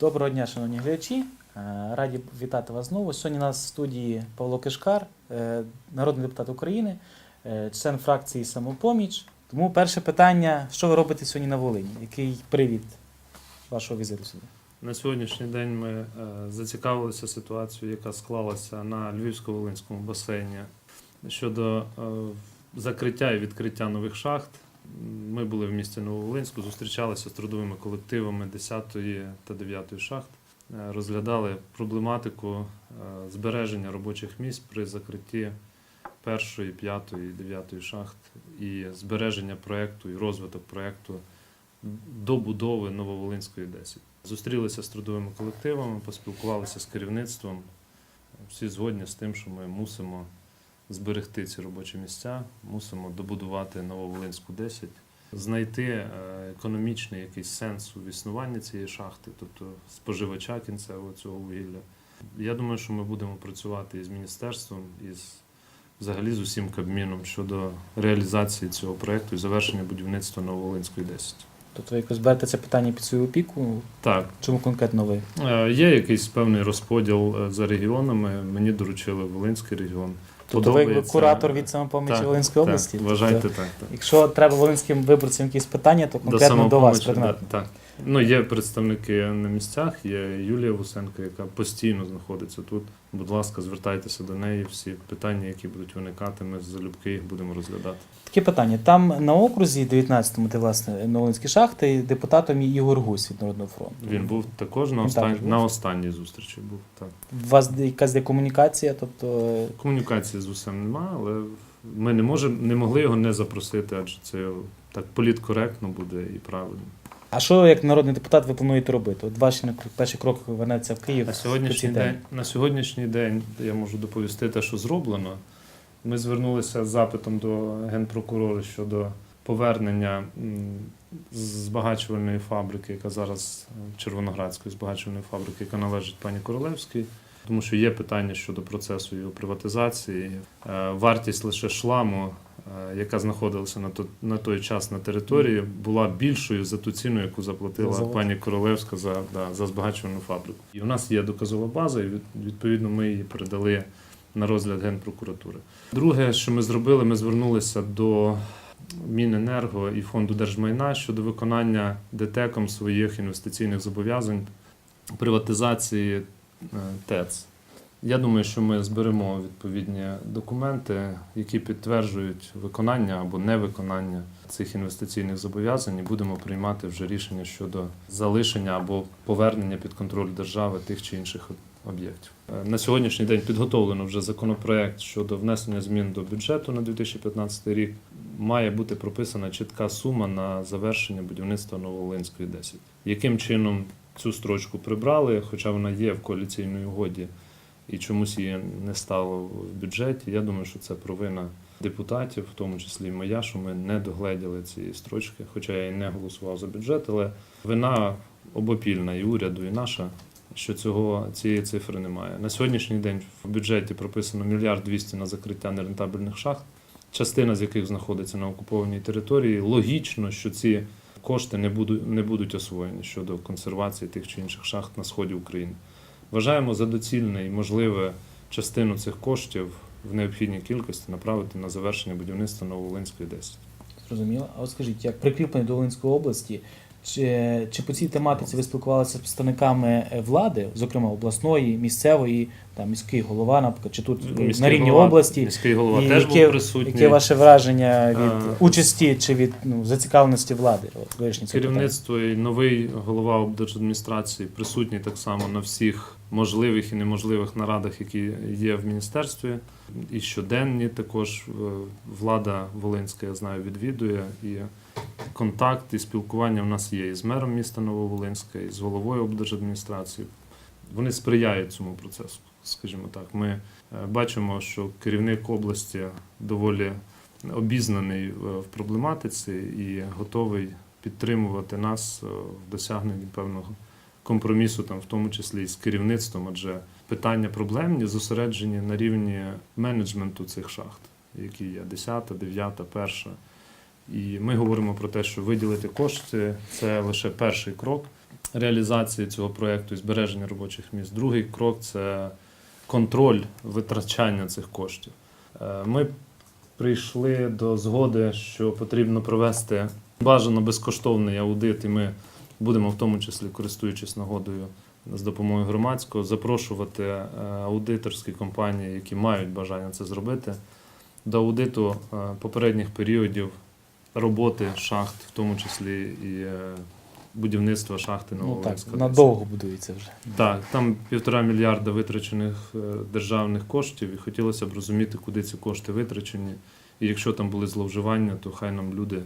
Доброго дня, шановні глядачі. Е, Раді вітати вас знову. Сьогодні у нас в студії Павло Кишкар, е, народний депутат України, е, член фракції Самопоміч. Тому перше питання: що ви робите сьогодні на Волині? Який привід вашого візиту сюди? На сьогоднішній день ми зацікавилися ситуацією, яка склалася на Львівсько-Волинському басейні щодо закриття і відкриття нових шахт. Ми були в місті Нововолинську, зустрічалися з трудовими колективами 10 та 9 шахт, е, розглядали проблематику е, збереження робочих місць при закритті першої, п'ятої, дев'ятої шахт і збереження проекту і розвиток проекту добудови Нововолинської 10. Зустрілися з трудовими колективами, поспілкувалися з керівництвом. Всі згодні з тим, що ми мусимо зберегти ці робочі місця, мусимо добудувати Нововолинську 10, знайти е, економічний якийсь сенс у існуванні цієї шахти, тобто споживача кінцевого цього вугілля. Я думаю, що ми будемо працювати із міністерством, із взагалі з усім Кабміном щодо реалізації цього проекту і завершення будівництва Нововолинської 10. Тобто ви якось берете це питання під свою опіку? Так, Чому конкретно ви? Е, Є якийсь певний розподіл е, за регіонами. Мені доручили Волинський регіон. Тобто ви куратор від самопомічі Так, Волинської Так, області? вважайте Тобто, так. так. Якщо треба волинським виборцям якісь питання, то конкретно до, вас предмет предметно. так. Ну, є представники на місцях, є Юлія Вусенко, яка постійно знаходиться тут. Будь ласка, звертайтеся до неї. Всі питання, які будуть виникати, ми залюбки їх будемо розглядати. Таке питання. Там на окрузі 19-му, де власне Новолинські шахти, депутатом є Ігор Гусь від Народного фронту. Він був також на, остан... також був? на останній зустрічі. Був так. У вас якась де комунікація, тобто е, Комунікації з усім немає, але ми не можемо, не могли його не запросити, адже це так політкоректно буде і правильно. А що як народний депутат ви плануєте робити? От ваш наприклад, перший крок вернеться в Київ. На сьогоднішній день, на сьогоднішній день я можу доповісти те, що зроблено. Ми звернулися з запитом до генпрокурора щодо повернення збагачувальної фабрики, яка зараз е, Червоноградської збагачувальної фабрики, яка належить пані Королевській. Тому що є питання щодо процесу його приватизації. Е, Вартість лише шламу, яка знаходилася на то- на той час на території, була більшою за ту ціну, яку заплатила За завод. пані Королевська за, да, за збагачувальну фабрику. І у нас є доказова база, і відповідно ми її передали на розгляд Генпрокуратури. Друге, що ми зробили, ми звернулися до Міненерго і фонду держмайна щодо виконання ДТЕКом своїх інвестиційних зобов'язань приватизації е, ТЕЦ. Я думаю, що ми зберемо відповідні документи, які підтверджують виконання або невиконання цих інвестиційних зобов'язань, і будемо приймати вже рішення щодо залишення або повернення під контроль держави тих чи інших об'єктів. Е, На сьогоднішній день підготовлено вже законопроект щодо внесення змін до бюджету на 2015 рік. Має бути прописана чітка сума на завершення будівництва Нововолинської 10. Яким чином цю строчку прибрали, хоча вона є в коаліційній угоді і чомусь її не стало в бюджеті. Я думаю, що це провина депутатів, в тому числі моя, що ми не догледіли цієї строчки, хоча я і не голосував за бюджет, але вина обопільна і уряду, і наша. Що цього цієї цифри немає. На сьогоднішній день в бюджеті прописано мільярд двісті на закриття нерентабельних шахт, частина з яких знаходиться на окупованій території. Логічно, що ці кошти не будуть, не будуть освоєні щодо консервації тих чи інших шахт на сході України. Вважаємо за доцільне і можливе частину цих коштів в необхідній кількості направити на завершення будівництва Нововолинської 10. Зрозуміло. А от скажіть, як прикріплений до Волинської області, чи, чи по цій тематиці ви спілкувалися з представниками е, влади, зокрема обласної, місцевої, там міський голова, наприклад, чи тут Міський на рівні голова- області? Міський голова І теж яке- був присутній. Яке ваше враження від Е, участі чи від ну, зацікавленості влади? Керівництво і новий голова облдержадміністрації присутні так само на всіх можливих і неможливих нарадах, які є в міністерстві. І щоденні також е, влада Волинська, я знаю, відвідує. І контакт і спілкування в нас є і з мером міста Нововолинська, і з головою облдержадміністрації. Вони сприяють цьому процесу, скажімо так. Ми е, бачимо, що керівник області доволі обізнаний е, в проблематиці і готовий підтримувати нас е, в досягненні певного компромісу, там, в тому числі і з керівництвом, адже питання проблемні зосереджені на рівні менеджменту цих шахт, які є 10, 9, 1. І ми говоримо про те, що виділити кошти це лише перший крок реалізації цього проєкту і збереження робочих місць. Другий крок це контроль витрачання цих коштів. Е, Ми прийшли до згоди, що потрібно провести бажано безкоштовний аудит, і ми будемо в тому числі, користуючись нагодою з допомогою громадського, запрошувати е, аудиторські компанії, які мають бажання це зробити, до аудиту е, попередніх періодів роботи шахт, в тому числі і е, будівництва шахти Ну нового так, надовго будується вже. Так, там півтора мільярда витрачених е, державних коштів, і хотілося б розуміти, куди ці кошти витрачені. І якщо там були зловживання, то хай нам люди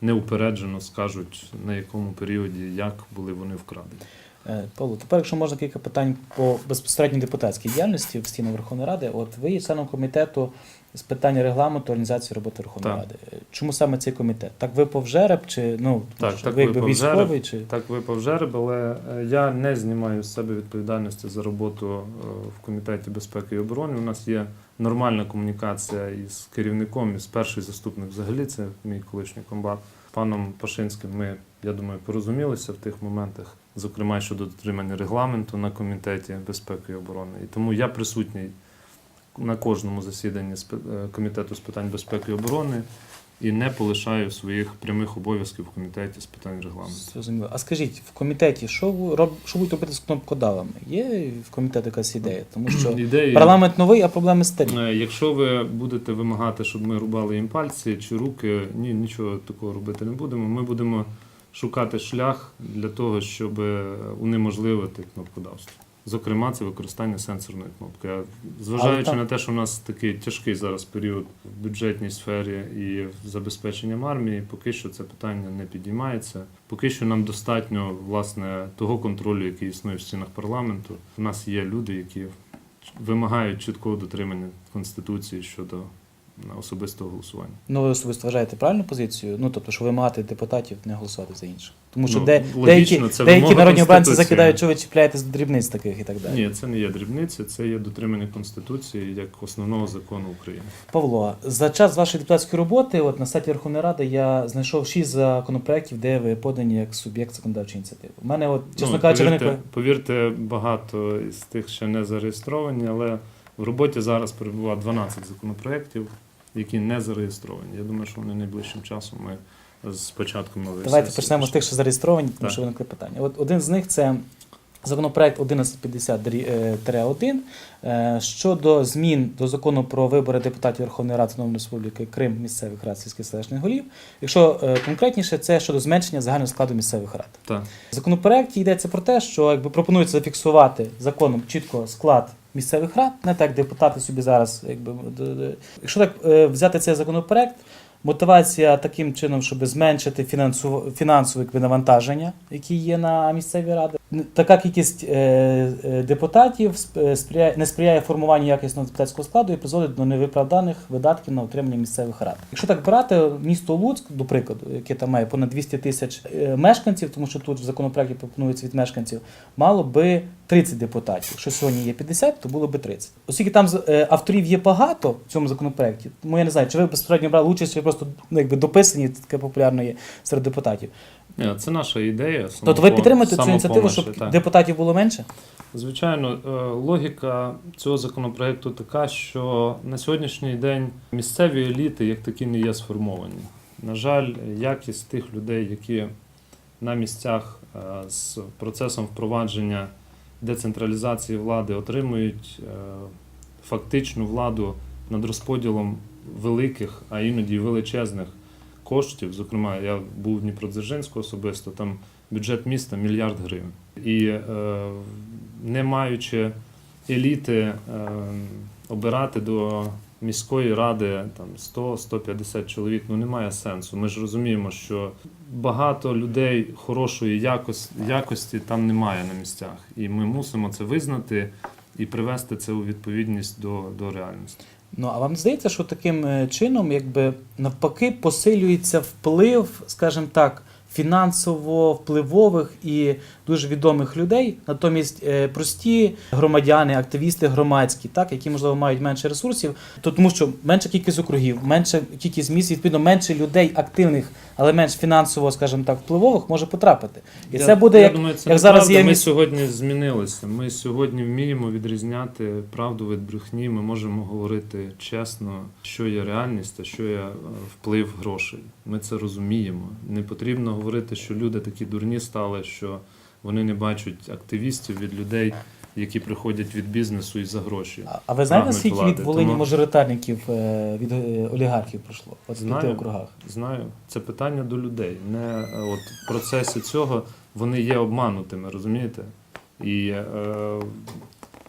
неупереджено скажуть, на якому періоді, як були вони вкрадені. Е, Павло, тепер, якщо можна кілька питань по безпосередньо депутатській діяльності в стінах Верховної Ради. От ви є членом комітету з питань регламенту організації роботи Верховної Так. Ради. Чому саме цей комітет? Так випав жереб, чи ну Так, так ви якби випав військовий, чи Так випав жереб, але е, я не знімаю з себе відповідальності за роботу е, в комітеті безпеки і оборони. У нас є нормальна комунікація із керівником, із перший заступник взагалі, це мій колишній комбат. Паном Пашинським ми, я думаю, порозумілися в тих моментах, зокрема щодо дотримання регламенту на комітеті безпеки і оборони. І тому я присутній на кожному засіданні е, комітету з питань безпеки і оборони і не полишаю своїх прямих обов'язків в комітеті з питань регламенту. зрозуміло. А скажіть, в комітеті що ви роб що будете робити з кнопкодавами? Є в комітеті якась ідея? Тому що Ідеї, парламент новий, а проблеми старі. Е, Якщо ви будете вимагати, щоб ми рубали їм пальці чи руки, ні, нічого такого робити не будемо. Ми будемо шукати шлях для того, щоб е, унеможливити кнопкодавство. Зокрема, це використання сенсорної кнопки. А Зважаючи на те, що у нас такий тяжкий зараз період в бюджетній сфері і в забезпеченням армії, поки що це питання не підіймається. Поки що нам достатньо власне того контролю, який існує в стінах парламенту. У нас є люди, які вимагають чіткого дотримання конституції щодо особистого голосування. Ну, ви особисто вважаєте правильну позицію? Ну, тобто, що вимагати депутатів не голосувати за інших. Тому що Ну, де, логічно, деякі, це деякі народні обранці закидають, що ви чіпляєтесь до дрібниць таких і так далі. Ні, це не є дрібниці, це є дотримання конституції як основного закону України. Павло, за час вашої депутатської роботи, от на сайті Верховної Ради, я знайшов шість законопроєктів, де ви подані як суб'єкт законодавчої ініціативи. У мене, от, чесно Ну, кажучи, повірте, виникли. повірте, багато із тих ще не зареєстровані, але в роботі зараз перебуває 12 законопроєктів, які не зареєстровані. Я думаю, що вони найближчим часом ми з початком нової Давайте сесії почнемо з тих, що зареєстровані, тому Так. що виникли питання. От один з них це законопроект 1150-1 е, щодо змін до закону про вибори депутатів Верховної Ради Автономної Республіки Крим місцевих рад сільських селищних голів. Якщо е, конкретніше, це щодо зменшення загального складу місцевих рад. Так. В законопроекті йдеться про те, що якби пропонується зафіксувати законом чітко склад місцевих рад, не так депутати собі зараз, якби якщо так е, взяти цей законопроект. Мотивація таким чином, щоб зменшити фінансове якби, навантаження, які є на місцеві ради. Така кількість е, е, депутатів е, не сприяє формуванню якісного депутатського складу і призводить до невиправданих видатків на утримання місцевих рад. Якщо так брати місто Луцьк, до прикладу, яке там має понад 200 тисяч мешканців, тому що тут в законопроекті пропонується від мешканців, мало би 30 депутатів. Що сьогодні є 50, то було би 30. Оскільки там авторів є багато в цьому законопроекті, тому я не знаю, чи ви безпосередньо брали участь, чи просто ну, якби дописані, таке популярне є серед депутатів. Ні, це наша ідея. Тобто ви підтримуєте цю ініціативу, щоб так. депутатів було менше? Звичайно, е, логіка цього законопроекту така, що на сьогоднішній день місцеві еліти як такі не є сформовані. На жаль, якість тих людей, які на місцях е, з процесом впровадження децентралізації влади отримують е, фактичну владу над розподілом великих, а іноді величезних коштів. Зокрема, я був в Дніпродзержинську особисто, там бюджет міста мільярд гривень. І е, не маючи еліти е, обирати до міської ради там 100-150 чоловік, ну немає сенсу. Ми ж розуміємо, що багато людей хорошої якості, якості там немає на місцях. І ми мусимо це визнати і привести це у відповідність до, до реальності. Ну а вам здається, що таким е, чином, якби навпаки, посилюється вплив, скажімо так, фінансово впливових і дуже відомих людей. Натомість е, прості громадяни, активісти громадські, так, які можливо мають менше ресурсів, то тому що менша кількість округів, менша кількість місць, відповідно, менше людей активних, але менш фінансово, скажімо так, впливових може потрапити. І Я- це буде я як, думаю, це як зараз є Ми сьогодні змінилися. Ми сьогодні вміємо відрізняти правду від брехні. Ми можемо говорити чесно, що є реальність, а що є е, вплив грошей. Ми це розуміємо. Не потрібно говорити, що люди такі дурні стали, що вони не бачать активістів від людей, які приходять від бізнесу і за гроші. А- А ви знаєте, прагнуть скільки влади, від Волині тому- мажоритарників е, від е, олігархів пройшло? От в п'яти Знаю. округах. Знаю, це питання до людей. Не е, от в процесі цього вони є обманутими, розумієте? І е,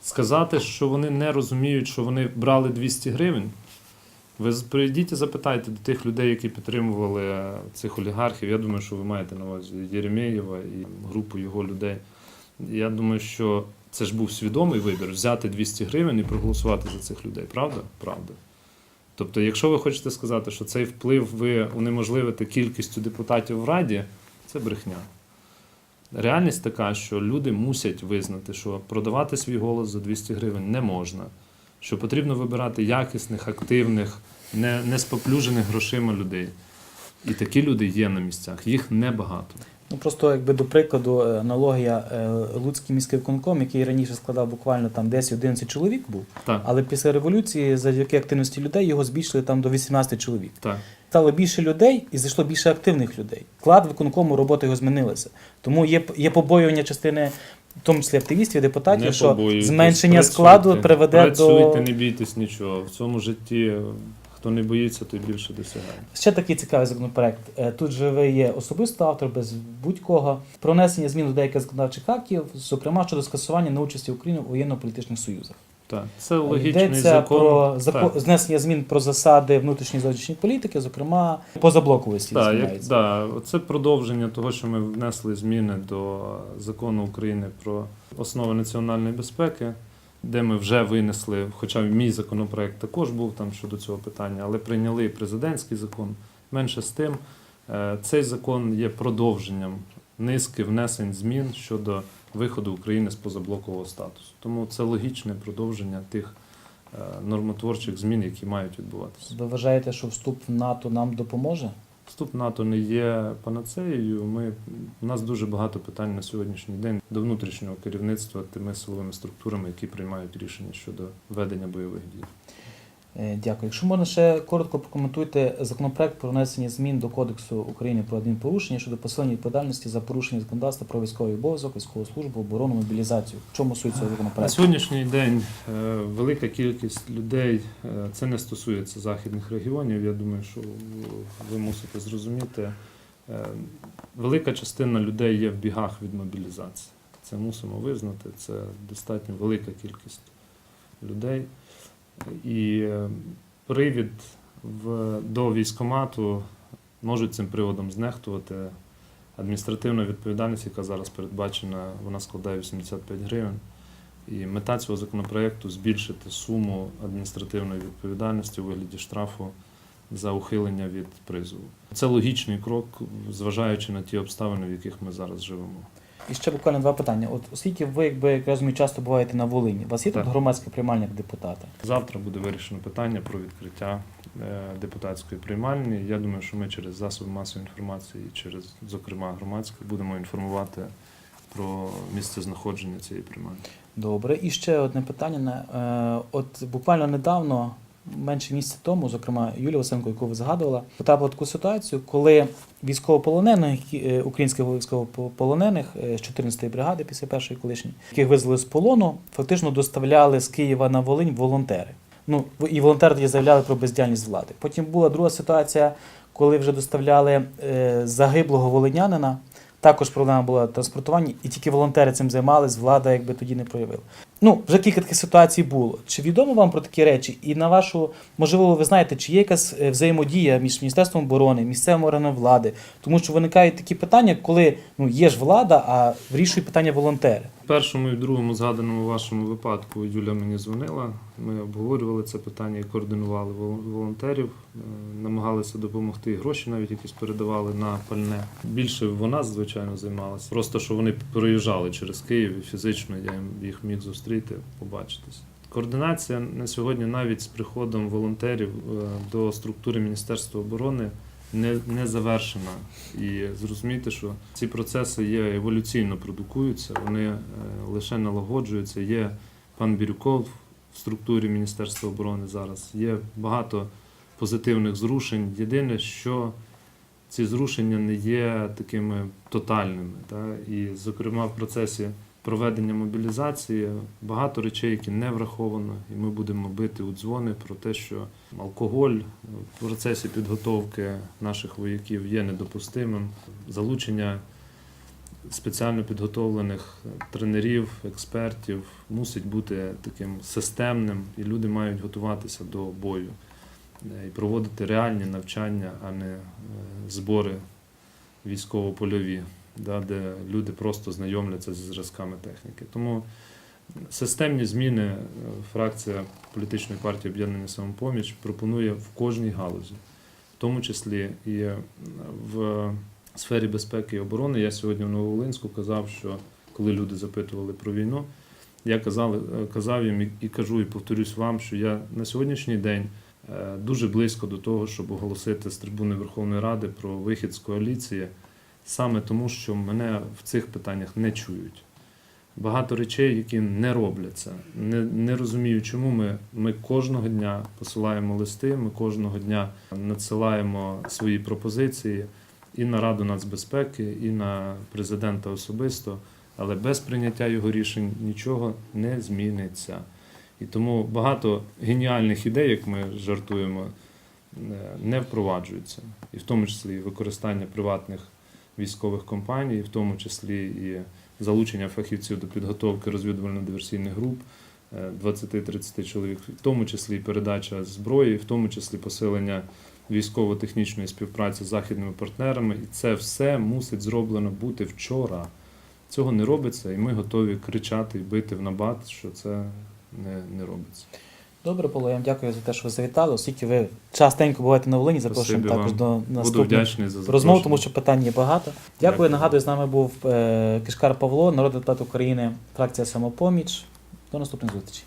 сказати, що вони не розуміють, що вони брали 200 гривень. Ви прийдіть і запитайте до тих людей, які підтримували е, цих олігархів. Я думаю, що ви маєте на увазі Єремєєва і групу його людей. Я думаю, що це ж був свідомий вибір взяти 200 гривень і проголосувати за цих людей. Правда? Правда. Тобто, якщо ви хочете сказати, що цей вплив ви унеможливите кількістю депутатів в Раді, це брехня. Реальність така, що люди мусять визнати, що продавати свій голос за 200 гривень не можна, що потрібно вибирати якісних, активних, не, не споплюжених грошима людей. І такі люди є на місцях, їх небагато. Ну просто якби до прикладу, е, аналогія е, Луцький міський виконком, який раніше складав буквально там 10-11 чоловік був, Так, але після революції, завдяки активності людей, його збільшили там до 18 чоловік. так. Стало більше людей і зайшло більше активних людей. Склад виконкому роботи його змінилася. Тому є, є побоювання частини, в тому числі активістів, депутатів, Не що побоюйтесь, зменшення працюйте. складу приведе Працюйте, до не бійтесь нічого. В цьому житті хто не боїться, той більше досягає. Ще такий цікавий законопроект. Е, Тут же ви є особисто автор без будь-кого про внесення змін до деяких законодавчих актів, зокрема щодо скасування неучасті України у воєнно-політичних союзах. Так, це логічний Йдеться закон. про Так. знесення змін про засади внутрішньої зовнішньої політики, зокрема позаблоковості. Так, як, да, це продовження того, що ми внесли зміни до закону України про основи національної безпеки, де ми вже винесли, хоча мій законопроект також був там щодо цього питання, але прийняли і президентський закон. Менше з тим, е, цей закон є продовженням низки внесень змін щодо виходу України з позаблокового статусу. Тому це логічне продовження тих е, нормотворчих змін, які мають відбуватися. Ви вважаєте, що вступ в НАТО нам допоможе? Вступ в НАТО не є панацеєю. Ми, у нас дуже багато питань на сьогоднішній день до внутрішнього керівництва тими силовими структурами, які приймають рішення щодо ведення бойових дій. Е, Дякую. Якщо можна ще коротко прокоментуйте законопроект про внесення змін до Кодексу України про адмінпорушення щодо посилення відповідальності за порушення законодавства про військовий обов'язок, військову службу, оборону, мобілізацію. В чому суть цього законопроекту? На сьогоднішній день е, велика кількість людей, е, це не стосується західних регіонів. Я думаю, що ви мусите зрозуміти. Велика частина людей є в бігах від мобілізації. Це мусимо визнати. Це достатньо велика кількість людей. І е, привід в, до військомату можуть цим приводом знехтувати. Адміністративна відповідальність, яка зараз передбачена, вона складає 85 гривень. І мета цього законопроекту збільшити суму адміністративної відповідальності у вигляді штрафу за ухилення від призову. Це логічний крок, зважаючи на ті обставини, в яких ми зараз живемо. І ще буквально два питання. От оскільки ви, якби як розумію, часто буваєте на Волині, у вас є тут Так. громадське приймальня як депутата? Завтра буде вирішено питання про відкриття е, депутатської приймальні. Я думаю, що ми через засоби масової інформації, через, зокрема, громадську, будемо інформувати про місце знаходження цієї приймальні. Добре. І ще одне питання. Е, От буквально недавно, менше місяця тому, зокрема, Юлія Васенко, яку ви згадувала, потрапила таку ситуацію, коли військовополонених, е, українських військовополонених е, з 14-ї бригади після першої колишньої, яких визвали з полону, фактично доставляли з Києва на Волинь волонтери. Ну і волонтери заявляли про бездіяльність влади. Потім була друга ситуація, коли вже доставляли е, загиблого волинянина. Також проблема була транспортування, і тільки волонтери цим займались, влада якби тоді не проявила. Ну, вже кілька таких ситуацій було. Чи відомо вам про такі речі? І на вашу, можливо, ви знаєте, чи є якась е, взаємодія між Міністерством оборони, місцевим органом влади? Тому що виникають такі питання, коли ну, є ж влада, а вирішують питання волонтери. Першому і в другому згаданому вашому випадку Юля мені дзвонила. Ми обговорювали це питання і координували волонтерів, е, намагалися допомогти, гроші навіть якісь передавали на пальне. Більше вона, звичайно, займалася. Просто що вони проїжджали через Київ і фізично я їх міг зустріти, побачитись. Координація на сьогодні навіть з приходом волонтерів е, до структури Міністерства оборони не, не завершена. І зрозумійте, що ці процеси є еволюційно продукуються, вони е, лише налагоджуються. Є пан Бірюков в структурі Міністерства оборони зараз. Є багато позитивних зрушень. Єдине, що ці зрушення не є такими тотальними. Та? І, зокрема, в процесі проведення мобілізації багато речей, які не враховано, і ми будемо бити у дзвони про те, що алкоголь в процесі підготовки наших вояків є недопустимим. Залучення спеціально підготовлених тренерів, експертів мусить бути таким системним, і люди мають готуватися до бою е, і проводити реальні навчання, а не е, збори військово-польові, да, де люди просто знайомляться зі зразками техніки. Тому системні зміни е, фракція політичної партії об'єднання самопоміч пропонує в кожній галузі, в тому числі і в сфері безпеки і оборони. Я сьогодні в Нововолинську казав, що коли люди запитували про війну, я казав, е, казав їм і- і кажу, і повторюсь вам, що я на сьогоднішній день е, дуже близько до того, щоб оголосити з трибуни Верховної Ради про вихід з коаліції, саме тому, що мене в цих питаннях не чують. Багато речей, які не робляться. Не, не розумію, чому ми, ми кожного дня посилаємо листи, ми кожного дня надсилаємо свої пропозиції і на Раду нацбезпеки, і на президента особисто, але без прийняття його рішень нічого не зміниться. І тому багато геніальних ідей, як ми жартуємо, е, не впроваджуються. І в тому числі використання приватних військових компаній, в тому числі і залучення фахівців до підготовки розвідувально-диверсійних груп е, 20-30 чоловік, в тому числі і передача зброї, в тому числі посилення військово-технічної співпраці з західними партнерами. І це все мусить зроблено бути вчора. Цього не робиться, і ми готові кричати і бити в набат, що це не, не робиться. Добре, Павло, я вам дякую за те, що ви завітали, оскільки ви частенько буваєте на Волині, запрошуємо також вам. до наступних за розмов, тому що питань є багато. Дякую. Дякую. Нагадую, з нами був е, Кишкар Павло, народний депутат України, фракція Самопоміч. До наступних зустрічей.